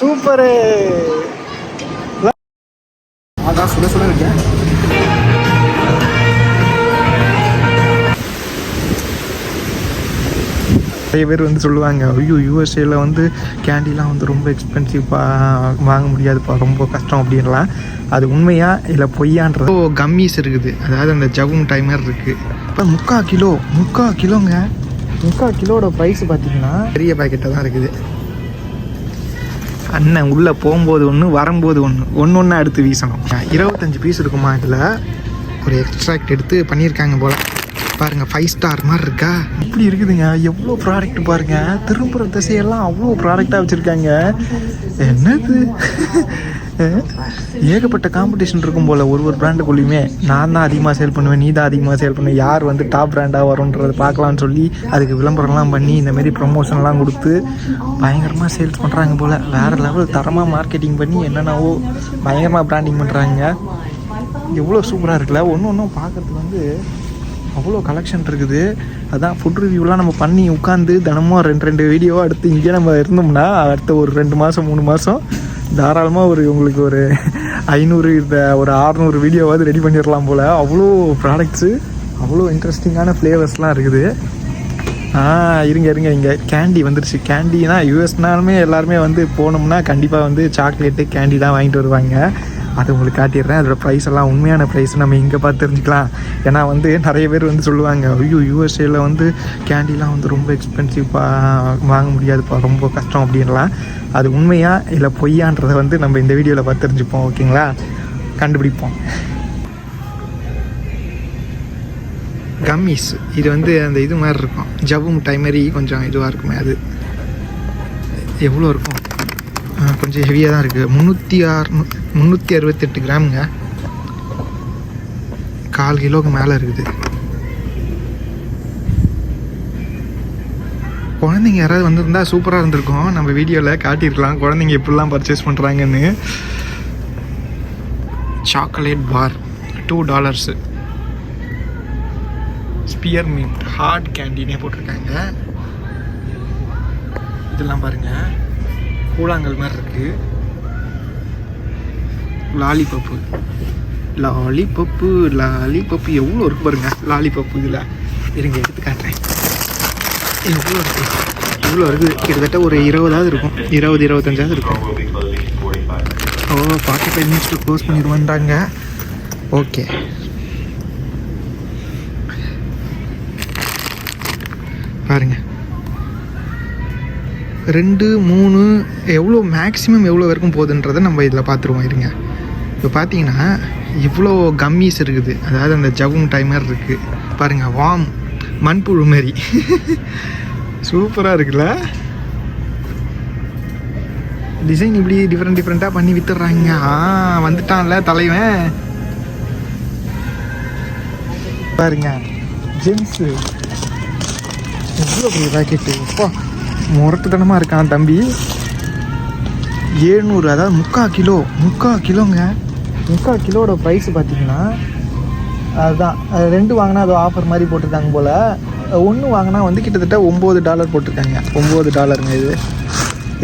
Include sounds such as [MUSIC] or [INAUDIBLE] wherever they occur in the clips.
Super. அதான் சுட சுட இருக்கேன் நிறைய பேர் வந்து சொல்லுவாங்க ஐயோ யூஎஸ்ஏல வந்து கேண்டிலாம் வந்து ரொம்ப எக்ஸ்பென்சிவ்ப்பா வாங்க முடியாதுப்பா ரொம்ப கஷ்டம் அப்படின்லாம். அது உண்மையா இல்லை பொய்யான்றது? ஓ கம்மிஸ் இருக்குது. அதாவது அந்த ஜவும் டைமர் இருக்குது இப்போ முக்கால் கிலோ முக்கால் கிலோங்க. முக்கால் கிலோட ப்ரைஸ் பார்த்தீங்கன்னா பெரிய பாக்கெட்டாக தான் இருக்குது. அண்ணன் உள்ளே போகும்போது ஒன்று வரும்போது ஒன்று ஒன்று ஒன்றா எடுத்து வீசணும். இருபத்தஞ்சி பீஸ் இருக்குமா இதில்? ஒரு எக்ஸ்ட்ராக்ட் எடுத்து பண்ணியிருக்காங்க போல். பாருங்க ஃபைவ் ஸ்டார் மாதிரி இருக்கா? இப்படி இருக்குதுங்க. எவ்வளோ ப்ராடக்ட் பாருங்க. திரும்புகிற திசையெல்லாம் அவ்வளோ ப்ராடக்டாக வச்சுருக்காங்க. என்னது? ஏகப்பட்ட காம்படிஷன் இருக்கும் போல் ஒரு ஒரு பிராண்டுக்குள்ளேயுமே நான் தான் அதிகமாக சேல் பண்ணுவேன் நீ தான் அதிகமாக சேல் பண்ணுவேன் யார் வந்து டாப் பிராண்டாக வரும்ன்றதை பார்க்கலாம்னு சொல்லி அதுக்கு விளம்பரம்லாம் பண்ணி இந்தமாரி ப்ரொமோஷன்லாம் கொடுத்து பயங்கரமாக சேல்ஸ் பண்ணுறாங்க போல். வேறு லெவல் தரமாக மார்க்கெட்டிங் பண்ணி என்னென்னவோ பயங்கரமாக பிராண்டிங் பண்ணுறாங்க எவ்வளோ சூப்பராக இருக்குல்ல. ஒன்று ஒன்றும் பார்க்குறதுக்கு வந்து அவ்வளோ கலெக்ஷன் இருக்குது. அதான் ஃபுட் ரிவ்யூலாம் நம்ம பண்ணி உட்காந்து தினமும் ரெண்டு ரெண்டு வீடியோ அடுத்து இங்கே நம்ம இருந்தோம்னா அடுத்த ஒரு ரெண்டு மாதம் மூணு மாதம் தாராளமாக ஒரு உங்களுக்கு ஒரு ஐநூறு இந்த ஒரு அறநூறு வீடியோவாவது ரெடி பண்ணிடலாம் போல். அவ்வளோ ப்ராடக்ட்ஸு அவ்வளோ இன்ட்ரெஸ்டிங்கான ஃப்ளேவர்ஸ்லாம் இருக்குது. ஆ இருங்க இருங்க இங்கே கேண்டி வந்துருச்சு. கேண்டினா யூஎஸ்னாலுமே எல்லாருமே வந்து போனோம்னா கண்டிப்பாக வந்து சாக்லேட்டு கேண்டி தான் வாங்கிட்டு வருவாங்க. அது உங்களுக்கு காட்டிடுறேன். அதோட ப்ரைஸ் எல்லாம் உண்மையான ப்ரைஸ் நம்ம இங்கே பார்த்து தெரிஞ்சுக்கலாம். ஏன்னா வந்து நிறைய பேர் வந்து சொல்லுவாங்க ஐயோ யூஎஸ்ஏல வந்து கேண்டிலாம் வந்து ரொம்ப எக்ஸ்பென்சிவ் வாங்க முடியாதுப்பா ரொம்ப கஷ்டம் அப்படின்லாம். அது உண்மையா இல்லை பொய்யான்றதை வந்து நம்ம இந்த வீடியோவில் பார்த்து தெரிஞ்சுப்போம் ஓகேங்களா? கண்டுபிடிப்போம். கம்மிஸ் இது வந்து அந்த இது மாதிரி இருக்கும். ஜவ்வு மிட்டாய் மாதிரி கொஞ்சம் இதுவாக இருக்குமே அது. எவ்வளோ இருக்கும்? கொஞ்சம் ஹெவியாக தான் இருக்குது முந்நூற்றி ஆறு முந்நூற்றி அறுபத்தெட்டு கிராமுங்க. கால் கிலோவுக்கு மேலே இருக்குது. குழந்தைங்க யாராவது வந்திருந்தா சூப்பராக இருந்திருக்கும். நம்ம வீடியோவில் காட்டியிருக்கலாம். குழந்தைங்க எப்படிலாம் பர்ச்சேஸ் பண்ணுறாங்கன்னு chocolate bar two dollars spearmint hard கேண்டீனே போட்டிருக்காங்க. இதெல்லாம் பாருங்கள் கூழாங்கல் மாதிரி இருக்குது லாலிபப்பு லாலிபப்பு லாலிபப்பு எவ்வளோ இருக்கு பாருங்க. லாலிபப்பு இதில். இருங்க எடுத்து காட்டுறேன். எவ்வளோ இருக்குது இவ்வளோ இருக்குது கிட்டத்தட்ட ஒரு இருபதாவது இருக்கும். இருபது இருபத்தஞ்சாவது இருக்கும். ஓ ஃபார்ட்டி ஃபைவ் மினிட்ஸில் க்ளோஸ் பண்ணிடுவோன்றாங்க. ஓகே பாருங்க. ரெண்டு மூணு எவ்வளோ மேக்ஸிமம் எவ்வளோ வரைக்கும் போகுதுன்றதை நம்ம இதில் பார்த்துருவோம் இருங்க. இப்போ பார்த்தீங்கன்னா இவ்வளோ கம்மிஸ் இருக்குது. அதாவது அந்த ஜவும் டைமர் இருக்குது பாருங்கள் வாம் மண்புழு மாதிரி சூப்பராக இருக்குல்ல? டிசைன் இப்படி டிஃப்ரெண்ட் டிஃப்ரெண்ட்டாக பண்ணி வித்துடுறாங்க ஆ வந்துட்டான்ல தலைவன். பாருங்க ஜென்ஸு எவ்வளோ பெரிய பேக்கெட்டு அப்பா முரட்டுத்தனமாக இருக்கான் தம்பி. ஏழ்நூறு அதாவது முக்கால் கிலோ முக்கால் கிலோங்க. முக்கால் கிலோட ப்ரைஸ் பார்த்தீங்கன்னா அதுதான் ரெண்டு வாங்கினா அது ஆஃபர் மாதிரி போட்டிருக்காங்க போல். ஒன்று வாங்கினா வந்து கிட்டத்தட்ட ஒம்பது டாலர் போட்டிருக்காங்க. ஒம்பது டாலருங்க இது.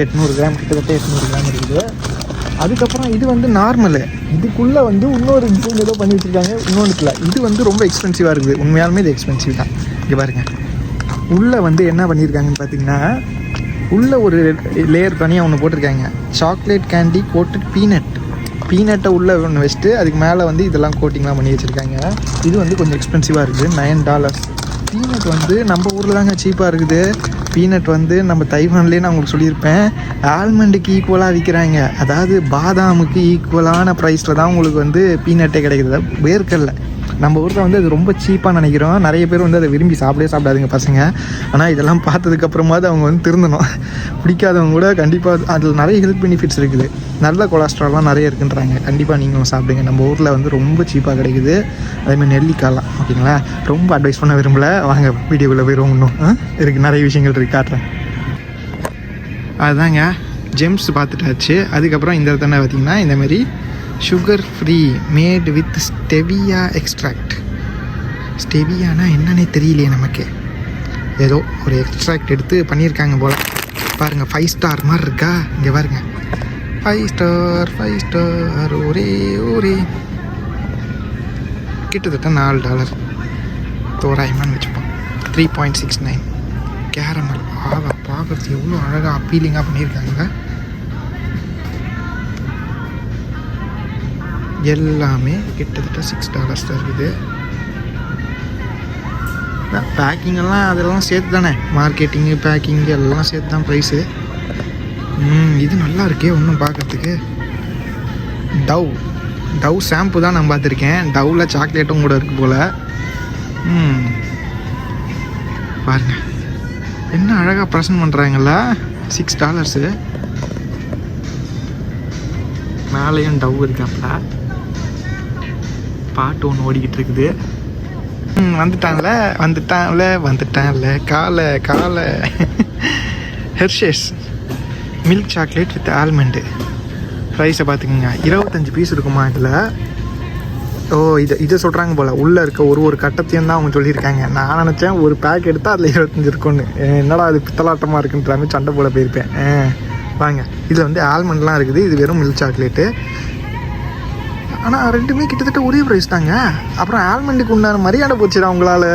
எட்நூறு கிராம் கிட்டத்தட்ட எட்நூறு கிராம் இருக்குது. அதுக்கப்புறம் இது வந்து நார்மலு இதுக்குள்ளே வந்து இன்னொரு டிசைன் ஏதோ பண்ணி வச்சுருக்காங்க. இன்னொன்றுக்குல இது வந்து ரொம்ப எக்ஸ்பென்சிவாக இருக்குது. உண்மையாலுமே இது எக்ஸ்பென்சிவ் தான். இங்கே பாருங்க. உள்ளே வந்து என்ன பண்ணியிருக்காங்கன்னு பார்த்தீங்கன்னா உள்ளே ஒரு லேயர் தனியாக ஒன்று போட்டிருக்காங்க. சாக்லேட் கேண்டி கோட்டட் பீனட் பீனட்டை உள்ளே ஒன்று வச்சுட்டு அதுக்கு மேலே வந்து இதெல்லாம் கோட்டிங்லாம் பண்ணி வச்சுருக்காங்க. இது வந்து கொஞ்சம் எக்ஸ்பென்சிவாக இருக்குது. நைன் டாலர்ஸ் பீனட் வந்து நம்ம ஊரில் தாங்க சீப்பாக இருக்குது. பீனட் வந்து நம்ம தைவான்லேயே நான் உங்களுக்கு சொல்லியிருப்பேன். ஆல்மண்டுக்கு ஈக்குவலாக விற்கிறாங்க அதாவது பாதாமுக்கு ஈக்குவலான ப்ரைஸில் தான் உங்களுக்கு வந்து பீனட்டே கிடைக்குது. வேர்க்கல்ல நம்ம ஊரில் வந்து அது ரொம்ப சீப்பாக நினைக்கிறோம். நிறைய பேர் வந்து அதை விரும்பி சாப்பிடவே சாப்பிடாதுங்க பசங்க. ஆனால் இதெல்லாம் பார்த்ததுக்கப்புறமாவது அவங்க வந்து திருந்தணும். பிடிக்காதவங்க கூட கண்டிப்பாக அதில் நிறைய ஹெல்த் பெனிஃபிட்ஸ் இருக்குது. நல்ல கொலஸ்ட்ரால்லாம் நிறைய இருக்குன்றாங்க. கண்டிப்பாக நீங்களும் சாப்பிடுங்க. நம்ம ஊரில் வந்து ரொம்ப சீப்பாக கிடைக்குது. அதேமாதிரி நெல்லிக்காய்லாம் ஓகேங்களா? ரொம்ப அட்வைஸ் பண்ண விரும்பல. வாங்க வீடியோக்குள்ளே போயிடுவோம் இன்னும். இருக்குது நிறைய விஷயங்கள் இருக்குது காட்டுறேன். அதுதாங்க ஜெம்ஸ் பார்த்துட்டாச்சு. அதுக்கப்புறம் இந்த இடத்துல பார்த்தீங்கன்னா இந்தமாரி sugar free made with stevia extract ஸ்டெவியானா என்னன்னே தெரியலையே நமக்கு. ஏதோ ஒரு எக்ஸ்ட்ராக்ட் எடுத்து பண்ணியிருக்காங்க போல். பாருங்கள் ஃபைவ் ஸ்டார் மாதிரி இருக்கா? இங்கே பாருங்க. ஃபைவ் ஸ்டார் ஃபைவ் ஸ்டார் ஒரே ஒரே. கிட்டத்தட்ட நாலு டாலர் தோராயமான்னு வச்சுப்போம். Three point six nine caramel ஆவா பார்க்குறது எவ்வளோ அழகாக அப்பீலிங்காக பண்ணியிருக்காங்க. எல்லாமே கிட்டத்தட்ட சிக்ஸ் டாலர்ஸ் தான் இருக்குது. பேக்கிங் எல்லாம் அதெல்லாம் சேர்த்து தானே? மார்க்கெட்டிங்கு பேக்கிங்கு எல்லாம் சேர்த்து தான் ப்ரைஸு ம் இது நல்லா இருக்கே ஒன்றும் பார்க்கறதுக்கு. டவ் டவ் ஷாம்பு தான் நான் பார்த்துருக்கேன். டவ்வில் சாக்லேட்டும் கூட இருக்குது போல். ம். பாருங்க. என்ன அழகாக ப்ரெசன்ட் பண்ணுறாங்கல்ல சிக்ஸ் டாலர்ஸு மேலேயும் டவ் இருக்காப்ல. பாட்டு ஒன்று ஓடிக்கிட்டு இருக்குது வந்துட்டாங்கல்ல வந்துட்டான்ல வந்துட்டான்ல வந்துட்டான்ல காலை காலை. Hershey's milk chocolate with almond ப்ரைஸை பார்த்துக்கோங்க. இருபத்தஞ்சி பீஸ் இருக்குமா இதில்? ஓ இதை இதை சொல்கிறாங்க போல். உள்ளே இருக்க ஒரு ஒரு கட்டத்தையும் தான் அவங்க சொல்லியிருக்காங்க. நான் நினச்சேன் ஒரு பேக் எடுத்தால் அதில் இருபத்தஞ்சி இருக்கும்னு. என்னடா அது பித்தலாட்டமாக இருக்குன்ற மாதிரி சண்டை போல போயிருப்பேன். வாங்க. இதில் வந்து ஆல்மண்ட்லாம் இருக்குது. இது வெறும் மில்க் சாக்லேட்டு ஆனால் ரெண்டுமே கிட்டத்தட்ட ஒரே ப்ரைஸ் தாங்க. அப்புறம் ஆல்மண்டுக்கு உண்டான மரியாதை போச்சுடா உங்களால்.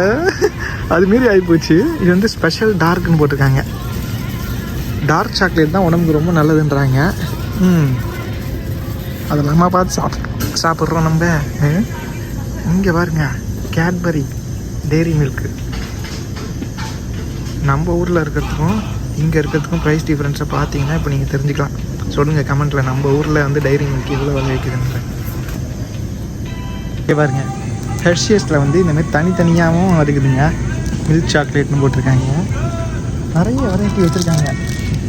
அதுமாரி ஆகிப்போச்சு இது வந்து ஸ்பெஷல் டார்க்னு போட்டிருக்காங்க. டார்க் சாக்லேட் தான் உடம்புக்கு ரொம்ப நல்லதுன்றாங்க. ம். அதெல்லாமா பார்த்து சாப் சாப்பிட்றோம் நம்ம. இங்கே பாருங்க. கேட்பரி டெய்ரி மில்க்கு நம்ம ஊரில் இருக்கிறதுக்கும் இங்கே இருக்கிறதுக்கும் ப்ரைஸ் டிஃப்ரென்ஸை பார்த்தீங்கன்னா இப்போ நீங்கள் தெரிஞ்சுக்கலாம். சொல்லுங்கள் கமெண்ட்டில் நம்ம ஊரில் வந்து டைரி மில்க் எவ்வளோ விலை வைக்குதுன்ற ஓகே பாருங்க. ஹெர்ஷியஸில் வந்து இந்தமாதிரி தனித்தனியாகவும் இருக்குதுங்க. மில்க் சாக்லேட்னு போட்டிருக்காங்க. நிறைய வெரைட்டி வச்சுருக்காங்க.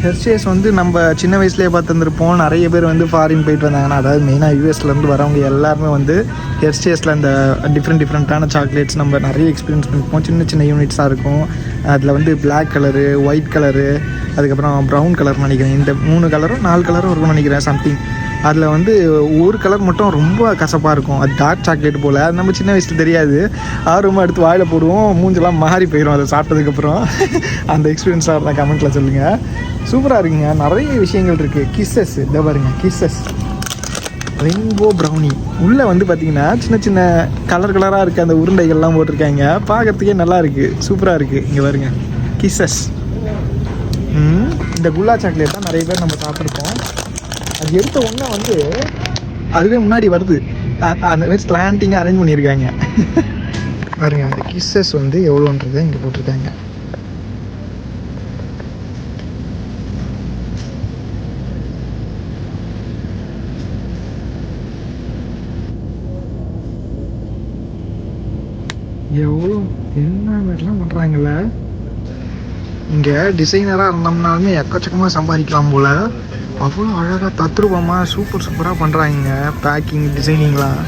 ஹெர்ஷியஸ் வந்து நம்ம சின்ன வயசுலேயே பார்த்துருந்துருப்போம். நிறைய பேர் வந்து ஃபாரின் போயிட்டு வந்தாங்கன்னா அதாவது மெயினாக யூஎஸ்லேருந்து வரவங்க எல்லாருமே வந்து ஹெர்ஷியஸில் அந்த டிஃப்ரெண்ட் டிஃப்ரெண்ட்டான சாக்லேட்ஸ் நம்ம நிறைய எக்ஸ்பீரியன்ஸ் பண்ணிப்போம் சின்ன சின்ன யூனிட்ஸாக இருக்கும். அதில் வந்து பிளாக் கலரு ஒயிட் கலரு அதுக்கப்புறம் ப்ரௌன் கலர் நினைக்கிறேன். இந்த மூணு கலரும் நாலு கலரும் இருக்கும்னு நினைக்கிறேன் சம்திங் அதில் வந்து ஒரு கலர் மட்டும் ரொம்ப கசப்பாக இருக்கும். அது டார்க் சாக்லேட் போல். அது நம்ம சின்ன வயசில் தெரியாது. ஆர்வமாக எடுத்து வாயில் போடுவோம். மூஞ்செல்லாம் மாறி போயிடும் அதை சாப்பிட்டதுக்கப்புறம் அந்த எக்ஸ்பீரியன்ஸாக இருந்தால் கமெண்ட்டில் சொல்லுங்கள் சூப்பராக இருக்குங்க. நிறைய விஷயங்கள் இருக்குது கிஸ்ஸஸ் இதை பாருங்க. கிஸ்ஸஸ் ரெயின்போ ப்ரௌனி உள்ளே வந்து பார்த்தீங்கன்னா சின்ன சின்ன கலர் கலராக இருக்க அந்த உருண்டைகள்லாம் போட்டிருக்காங்க. பார்க்கறதுக்கே நல்லா இருக்குது சூப்பராக இருக்குது இங்கே பாருங்க. கிஸ்ஸஸ் இந்த குல்லா சாக்லேட் தான் நிறைய பேர் நம்ம சாப்பிட்ருக்கோம் அது எடுத்த உடனே வந்து அதுவே முன்னாடி வருது. அந்த மாதிரி ஸ்லாண்டிங்காக அரேஞ்ச் பண்ணியிருக்காங்க. பாருங்க அந்த கிஸ்ஸஸ் வந்து எவ்வளோன்றதை இங்கே போட்டிருக்காங்க. எவ்வளோ என்ன மாதிரிலாம் பண்ணுறாங்களே இங்கே டிசைனராக இருந்தோம்னாலுமே எக்கச்சக்கமாக சம்பாதிக்கலாம் போல். அவ்வளோ அழகாக தத்ரூபமாக சூப்பர் சூப்பராக பண்ணுறாங்க பேக்கிங் டிசைனிங்லாம்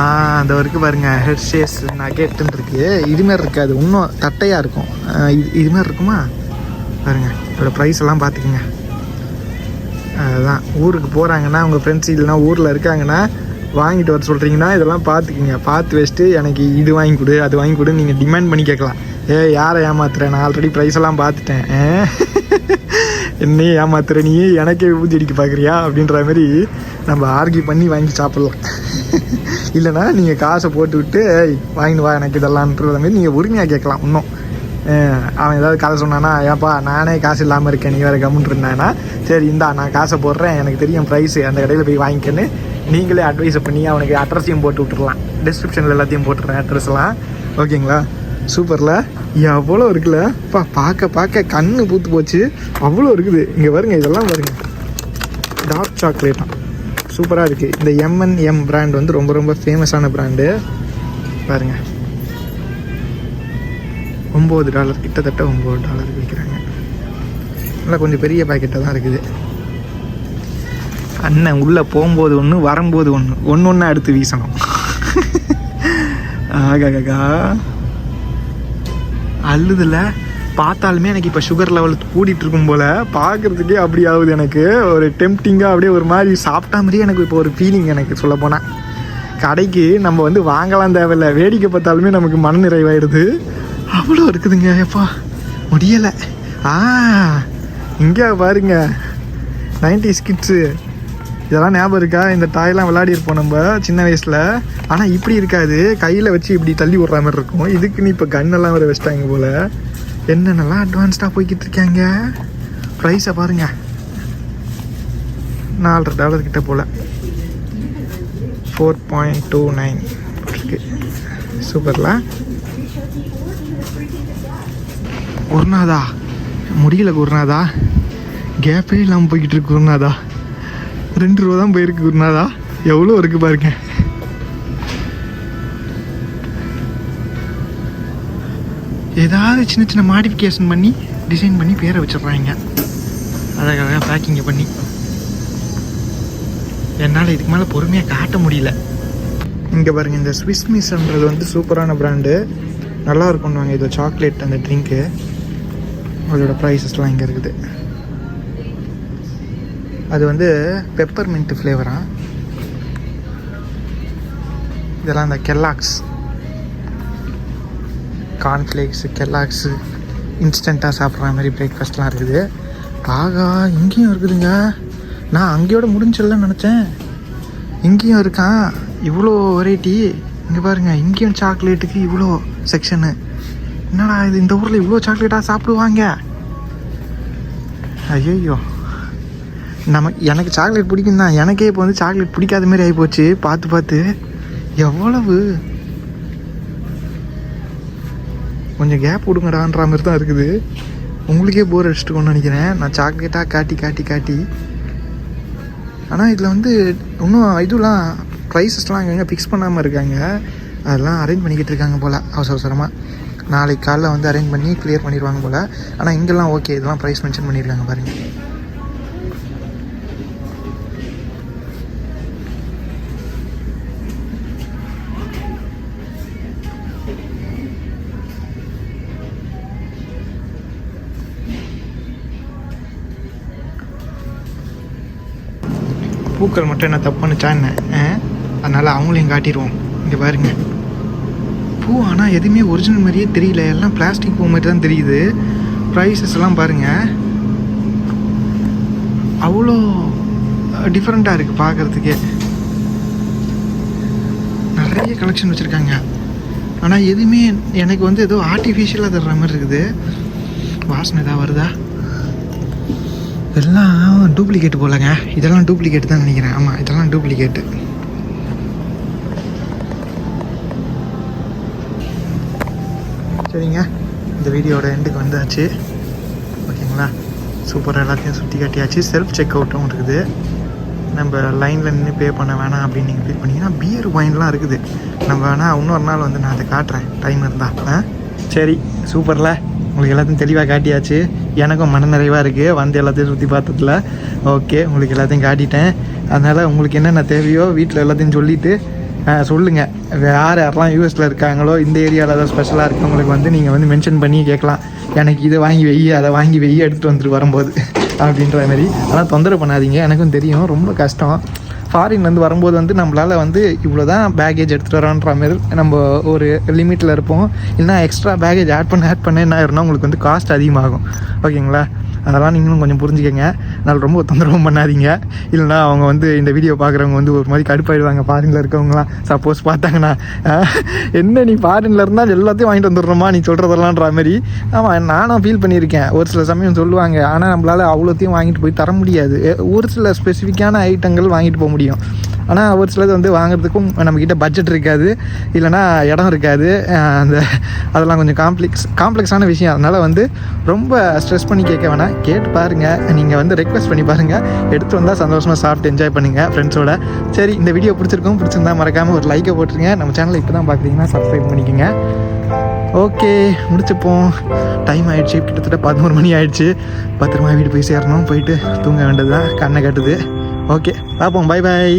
ஆ அந்த வரைக்கும் பாருங்கள் ஹெட் ஷேஸ் நகெட்டுன்னு இருக்கு. இதுமாரி இருக்காது. இன்னும் தட்டையாக இருக்கும். இது இதுமாரி இருக்குமா? பாருங்க. இதோட ப்ரைஸ் எல்லாம் பார்த்துக்குங்க. அதுதான். ஊருக்கு போகிறாங்கன்னா உங்கள் ஃப்ரெண்ட்ஸ் இல்லைனா ஊரில் இருக்காங்கன்னா வாங்கிட்டு வர சொல்கிறீங்கன்னா இதெல்லாம் பார்த்துக்குங்க. பார்த்து வச்சுட்டு எனக்கு இது வாங்கி கொடு அது வாங்கி கொடு நீங்கள் டிமாண்ட் பண்ணி கேட்கலாம். ஏ யாரை ஏமாத்துறேன் நான் ஆல்ரெடி ப்ரைஸ் எல்லாம் பார்த்துட்டேன். என்னையே ஏமாத்துற நீ எனக்கே ஊதி அடிக்க பார்க்குறியா அப்படின்ற மாதிரி நம்ம ஆர்கியூ பண்ணி வாங்கி சாப்பிட்லாம். [LAUGHS] இல்லைன்னா நீங்கள் காசை போட்டு விட்டு வாங்கிட்டு வா எனக்கு இதெல்லாம்ன்ற மாதிரி நீங்கள் உரிமையாக கேட்கலாம் இன்னும். அவன் ஏதாவது கதை சொன்னானா ஏப்பா நானே காசு இல்லாமல் இருக்கேன் நீ வேறு கம்முன் இருந்தானா? சரி இந்தா நான் காசை போடுறேன் எனக்கு தெரியும் ப்ரைஸு அந்த கடையில் போய் வாங்கிக்கன்னு. நீங்களே அட்வைஸை பண்ணி அவனுக்கு அட்ரஸையும் போட்டு விட்டுருலாம் டிஸ்கிரிப்ஷனில் எல்லாத்தையும் போட்டுறேன் அட்ரஸ்லாம் ஓகேங்களா? சூப்பரில். எவ்வளோ இருக்குல்ல? பா பார்க்க பார்க்க கண்ணு பூத்து போச்சு. அவ்வளோ இருக்குது. இங்கே பாருங்க இதெல்லாம் பாருங்க. டார்க் சாக்லேட்டா சூப்பராக இருக்குது இந்த எம்என்எம் பிராண்ட் வந்து ரொம்ப ரொம்ப ஃபேமஸான பிராண்டு பாருங்க. ஒம்பது டாலர் கிட்டத்தட்ட ஒம்பது டாலருக்கு விற்கிறாங்க நல்லா கொஞ்சம் பெரிய பாக்கெட்டாக தான் இருக்குது. அண்ணன் உள்ளே போகும்போது ஒன்று வரும்போது ஒன்று ஒன்று ஒன்றா எடுத்து வீசணும். ஆகாகா அழுதுல. பார்த்தாலுமே எனக்கு இப்போ சுகர் லெவல் கூடிட்டு இருக்கும் போல். பார்க்குறதுக்கே அப்படி ஆகுது எனக்கு. ஒரு டெம்டிங்காக அப்படியே ஒரு மாதிரி சாப்பிட்டா மாதிரியே எனக்கு இப்போ ஒரு ஃபீலிங் எனக்கு சொல்ல போனால் கடைக்கு நம்ம வந்து வாங்கலாம் தேவையில்ல. வேடிக்கை பார்த்தாலுமே நமக்கு மன நிறைவாயிடுது. அவ்வளோ இருக்குதுங்க எப்பா. முடியலை. ஆ இங்கே பாருங்க. நைன்டி கிட்ஸு இதெல்லாம் ஞாபகம் இருக்கா? இந்த டாய்லாம் விளையாடி இருப்போம் நம்ம சின்ன வயசில். ஆனால் இப்படி இருக்காது. கையில் வச்சு இப்படி தள்ளி விட்ற மாதிரி இருக்கும். இதுக்குன்னு இப்போ கண்ணெல்லாம் வேறு வச்சிட்டாங்க போல். என்னென்னலாம் அட்வான்ஸ்டாக போய்கிட்டு இருக்காங்க? ப்ரைஸை பாருங்கள் நாலரை டாலர் கிட்ட போல். ஃபோர் பாயிண்ட் டூ நைன் இருக்கு சூப்பரில் குருநாதா. முடியல குருநாதா. கேப்பே இல்லாமல் போய்கிட்டு இருக்கு குருநாதா. ரெண்டு ரூபா தான் போயிருக்கு குருநாதா எவ்வளோ இருக்கு பாருங்க. ஏதாவது சின்ன சின்ன மாடிஃபிகேஷன் பண்ணி டிசைன் பண்ணி பேரை வச்சிடுறாங்க. அழகழகாக பேக்கிங்கை பண்ணி. என்னால் இதுக்கு மேலே பொறுமையாக காட்ட முடியல. இங்கே பாருங்கள் இந்த ஸ்விஸ் மிஸ்ன்றது வந்து சூப்பரான பிராண்டு நல்லா இருக்கும்னு வாங்க இது சாக்லேட் அந்த ட்ரிங்க்கு அதோட ப்ரைஸஸ்லாம் இங்கே இருக்குது. அது வந்து பெப்பர் மின்ட் ஃப்ளேவரா இதெல்லாம் இந்த கெல்லாக்ஸ் கார்ன்ஃப்ளேக்ஸு கெல்லாக்ஸு இன்ஸ்டண்ட்டாக சாப்பிட்ற மாதிரி பிரேக்ஃபாஸ்ட்லாம் இருக்குது. ஆகா இங்கேயும் இருக்குதுங்க. நான் அங்கேயோட முடிஞ்சல்லன்னு நினச்சேன். இங்கேயும் இருக்கான். இவ்வளோ வெரைட்டி இங்கே பாருங்கள் இங்கேயும் சாக்லேட்டுக்கு இவ்வளோ செக்ஷனு என்னடா இது இந்த ஊரில் இவ்வளோ சாக்லேட்டாக சாப்பிடுவாங்க? ஐயோ நம்ம எனக்கு சாக்லேட் பிடிக்கும் தான் எனக்கே இப்போ வந்து சாக்லேட் பிடிக்காத மாதிரி ஆகிப்போச்சு பார்த்து பார்த்து. எவ்வளவு? கொஞ்சம் கேப் விடுங்கடான்ற மாதிரி தான் இருக்குது. உங்களுக்கே போர் அடிச்சுட்டுக்கோன்னு நினைக்கிறேன். நான் சாக்லேட்டாக காட்டி காட்டி காட்டி. ஆனால் இதில் வந்து இன்னும் இதுலாம் ப்ரைஸஸ்லாம் அங்கங்கே ஃபிக்ஸ் பண்ணாமல் இருக்காங்க. அதெல்லாம் அரேஞ்ச் பண்ணிக்கிட்டு இருக்காங்க போல் அவசர அவசரமாக நாளைக்கு காலைல வந்து அரேஞ்ச் பண்ணி க்ளியர் பண்ணிடுவாங்க போல். ஆனால் இங்கெல்லாம் ஓகே இதெல்லாம் ப்ரைஸ் மென்ஷன் பண்ணியிருக்காங்க பாருங்கள் பூக்கள் மட்டும் என்ன தப்புன்னு என்ன? அதனால் அவங்களையும் காட்டிடுவோம். இங்கே பாருங்க. பூ ஆனால் எதுவுமே ஒரிஜினல் மாதிரியே தெரியல. எல்லாம் பிளாஸ்டிக் பூ மாதிரி தான் தெரியுது. ப்ரைஸஸ் எல்லாம் பாருங்க. அவ்வளோ டிஃப்ரெண்ட்டாக இருக்குது பார்க்குறதுக்கே. நிறைய கலெக்ஷன் வச்சுருக்காங்க. ஆனால் எதுவுமே எனக்கு வந்து ஏதோ ஆர்டிஃபிஷியலாக தர்ற மாதிரி இருக்குது. வாசனை ஏதாவது வருதா? எல்லாம் டூப்ளிகேட் போலங்க. இதெல்லாம் டூப்ளிகேட் தான் நினைக்கிறேன். ஆமாம் இதெல்லாம் டூப்ளிகேட்டு சரிங்க. இந்த வீடியோட எண்டுக்கு வந்தாச்சு. ஓகேங்களா? சூப்பராக எல்லாத்தையும் சுற்றி காட்டியாச்சு. செல்ஃப் செக் அவுட்டும் இருக்குது. நம்ம லைனில் நின்று பே பண்ண வேணாம் அப்படின்னு நீங்கள் ஃபீல் பண்ணிங்கன்னா பியர் ஒயின்லாம் இருக்குது. நம்ம வேணால் இன்னொரு நாள் வந்து நான் அதை காட்டுறேன். டைம் இருந்தால் சரி சூப்பரில் உங்களுக்கு எல்லாத்தையும் தெளிவாக காட்டியாச்சு. எனக்கும் மனநிறைவாக இருக்குது வந்து எல்லாத்தையும் சுற்றி பார்த்ததில். ஓகே உங்களுக்கு எல்லாத்தையும் காட்டிட்டேன். அதனால் உங்களுக்கு என்னென்ன தேவையோ வீட்டில் எல்லாத்தையும் சொல்லிவிட்டு சொல்லுங்கள் யார் யாரெல்லாம் யூஎஸில் இருக்காங்களோ இந்த ஏரியாவில் ஏதாவது ஸ்பெஷலாக இருக்கவங்களுக்கு வந்து நீங்கள் வந்து மென்ஷன் பண்ணி கேட்கலாம். எனக்கு இதை வாங்கி வெய்ய அதை வாங்கி வெய்ய எடுத்துகிட்டு வந்துட்டு வரும்போது. அப்படின்ற மாதிரி. ஆனால் தொந்தரவு பண்ணாதீங்க. எனக்கும் தெரியும். ரொம்ப கஷ்டம். ஃபாரின்லேருந்து வரும்போது வந்து நம்மளால் வந்து இவ்வளோ தான் பேகேஜ் எடுத்துகிட்டு வரோன்ற மாதிரி நம்ம ஒரு லிமிட்டில் இருப்போம். இல்லைனா எக்ஸ்ட்ரா பேகேஜ் ஆட் பண்ண ஆட் பண்ண என்ன ஆயிரும்னா உங்களுக்கு வந்து காஸ்ட் அதிகமாகும். ஓகேங்களா அதெல்லாம் நீங்களும் கொஞ்சம் புரிஞ்சுக்கங்க. அதனால் ரொம்ப தொந்தரவும் பண்ணாதீங்க. இல்லைனா அவங்க வந்து இந்த வீடியோ பார்க்குறவங்க வந்து ஒரு மாதிரி கடுப்பாயிடுவாங்க. ஃபாரினில் இருக்கவங்களாம் சப்போஸ் பார்த்தாங்கன்னா என்ன நீ ஃபாரினில் இருந்தால் எல்லாத்தையும் வாங்கிட்டு வந்துடுறோமா நீ சொல்கிறதெல்லாம்ன்ற மாதிரி. ஆமாம் நானும் ஃபீல் பண்ணியிருக்கேன். ஒரு சில சமயம் சொல்லுவாங்க. ஆனால் நம்மளால் அவ்வளோத்தையும் வாங்கிட்டு போய் தர முடியாது. ஒரு சில ஸ்பெசிஃபிக்கான ஐட்டங்கள் வாங்கிட்டு போக முடியும். ஆனால் ஒரு சிலது வந்து வாங்குறதுக்கும் நம்மக்கிட்ட பட்ஜெட் இருக்காது. இல்லைனா இடம் இருக்காது. அந்த அதெல்லாம் கொஞ்சம் காம்ப்ளெக்ஸ் காம்ப்ளெக்ஸான விஷயம். அதனால் வந்து ரொம்ப ஸ்ட்ரெஸ் பண்ணி கேட்க வேணாம். கேட்டு பாருங்கள் நீங்கள் வந்து ரெக் ரெக்வஸ்ட் பண்ணி பாருங்கள் எடுத்து வந்தால் சந்தோஷமாக சாப்பிட்டு என்ஜாய் பண்ணுங்கள் ஃப்ரெண்ட்ஸோட சரி இந்த வீடியோ பிடிச்சிருக்கும் பிடிச்சிருந்தா மறக்காமல் ஒரு லைக்கை போட்டுருங்க. நம்ம சேனலை இப்போ தான் பார்க்குறீங்கன்னா சப்ஸ்கிரைப் பண்ணிக்கோங்க. ஓகே முடிச்சுப்போம். டைம் ஆகிடுச்சு கிட்டத்தட்ட பதினோரு மணி ஆகிடுச்சு பத்திரமா வீடு போய் சேரணும் போயிட்டு தூங்க வேண்டியது தான் கண்ணை கட்டுது. ஓகே பார்ப்போம். Bye bye